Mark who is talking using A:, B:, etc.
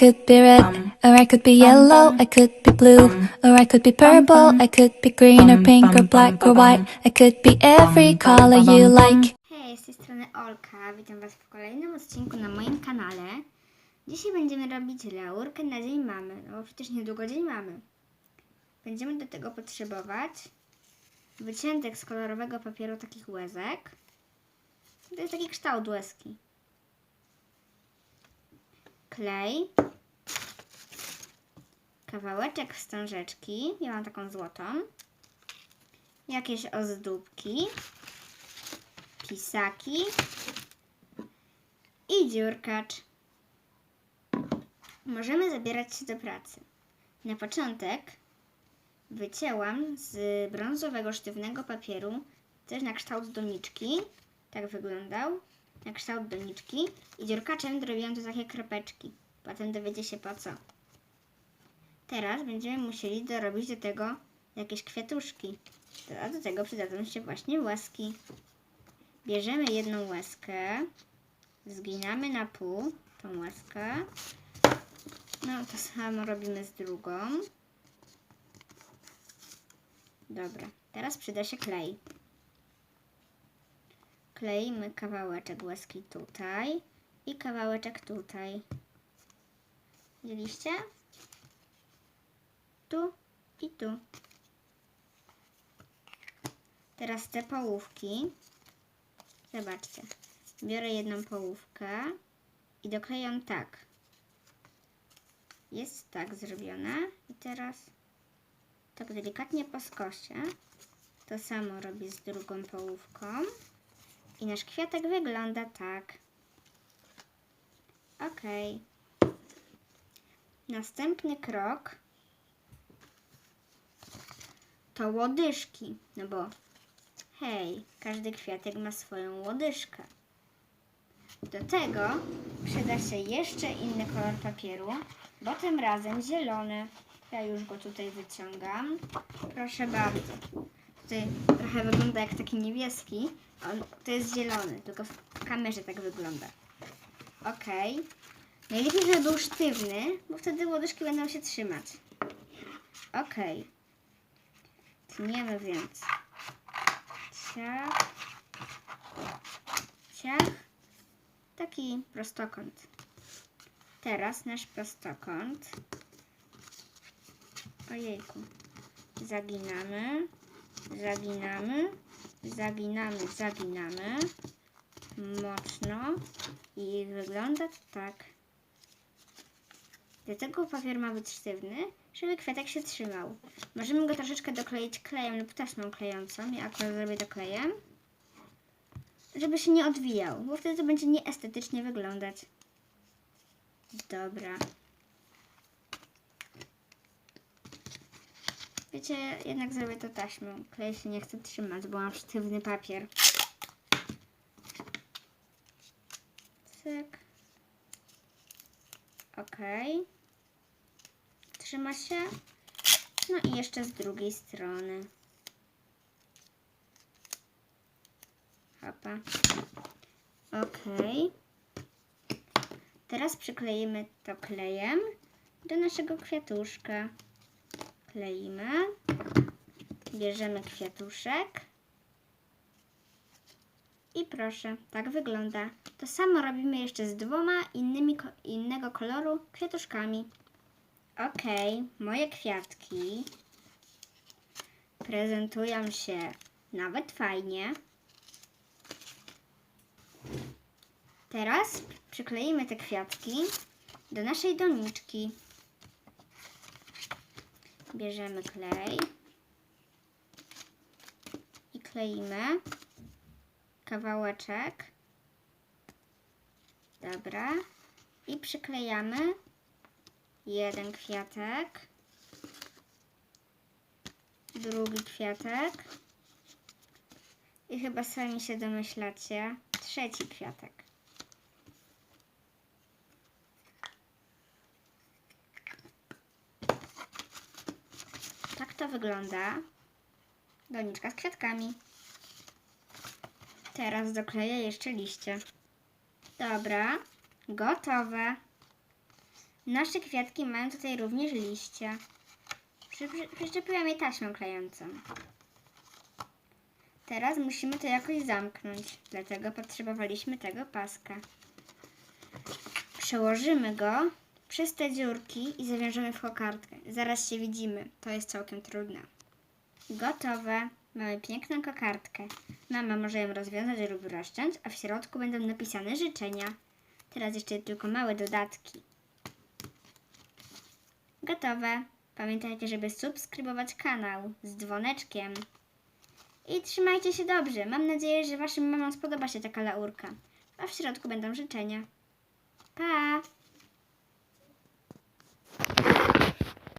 A: could be red, or I could be yellow, I could be blue, or I could be purple, I could be green or pink or black or white, I could be every color you like.
B: Hej, z tej strony Olka. Witam Was w kolejnym odcinku na moim kanale. Dzisiaj będziemy robić laurkę na Dzień Mamy, no bo przecież niedługo Dzień Mamy. Będziemy do tego potrzebować wyciętek z kolorowego papieru takich łezek. To jest taki kształt łezki. Klej. Kawałeczek wstążeczki. Ja mam taką złotą. Jakieś ozdóbki pisaki i dziurkacz. Możemy zabierać się do pracy. Na początek wycięłam z brązowego sztywnego papieru też na kształt doniczki. Tak wyglądał. Na kształt doniczki. I dziurkaczem dorobiłam to takie kropeczki. Potem dowiecie się po co. Teraz będziemy musieli dorobić do tego jakieś kwiatuszki. A do tego przydadzą się właśnie łaski. Bierzemy jedną łezkę, zginamy na pół tą łezkę. No, to samo robimy z drugą. Dobra, teraz przyda się klej. Kleimy kawałeczek łezki tutaj i kawałeczek tutaj. Widzieliście? Tu i tu. Teraz te połówki Zobaczcie. Biorę jedną połówkę i doklejam tak. Jest tak zrobione. I teraz tak delikatnie po skosie. To samo robię z drugą połówką. I nasz kwiatek wygląda tak. Ok. Następny krok to łodyżki. No bo Hej, każdy kwiatek ma swoją łodyżkę. Do tego przyda się jeszcze inny kolor papieru, bo tym razem zielony. Ja już go tutaj wyciągam. Proszę bardzo. Tutaj trochę wygląda jak taki niebieski. On, to jest zielony, tylko w kamerze tak wygląda. Ok. Najlepiej, żeby był sztywny, bo wtedy łodyżki będą się trzymać. Ok. Tniemy więc ciach, ciach, taki prostokąt. Teraz nasz prostokąt, ojejku, zaginamy, zaginamy, zaginamy, zaginamy, mocno i wygląda to tak. Dlatego papier ma być sztywny, żeby kwiatek się trzymał. Możemy go troszeczkę dokleić klejem lub taśmą klejącą. Ja akurat zrobię to klejem. Żeby się nie odwijał, bo wtedy to będzie nieestetycznie wyglądać. Dobra. Wiecie, jednak zrobię to taśmą. Klej się nie chce trzymać, bo mam sztywny papier. Cyk. Okej. Trzyma się. No i jeszcze z drugiej strony. Hopa. Okej. Teraz przykleimy to klejem do naszego kwiatuszka. Kleimy. Bierzemy kwiatuszek. I proszę, tak wygląda. To samo robimy jeszcze z dwoma innymi innego koloru kwiatuszkami. Okej, moje kwiatki prezentują się nawet fajnie. Teraz przykleimy te kwiatki do naszej doniczki. Bierzemy klej i kleimy kawałeczek. Dobra. I przyklejamy jeden kwiatek, drugi kwiatek i chyba sami się domyślacie, trzeci kwiatek. To wygląda doniczka z kwiatkami. Teraz dokleję jeszcze liście. Dobra, gotowe. Nasze kwiatki mają tutaj również liście. Przy- przy- Przyczepiłam je taśmą klejącą. Teraz musimy to jakoś zamknąć, dlatego potrzebowaliśmy tego paska. Przełożymy go przez te dziurki i zawiążemy w kokardkę. Zaraz się widzimy, to jest całkiem trudne. Gotowe. Mamy piękną kokardkę. Mama może ją rozwiązać lub rozciąć, a w środku będą napisane życzenia. Teraz jeszcze tylko małe dodatki. Gotowe. Pamiętajcie, żeby subskrybować kanał z dzwoneczkiem. I trzymajcie się dobrze. Mam nadzieję, że Waszym mamom spodoba się taka laurka. A w środku będą życzenia. Pa!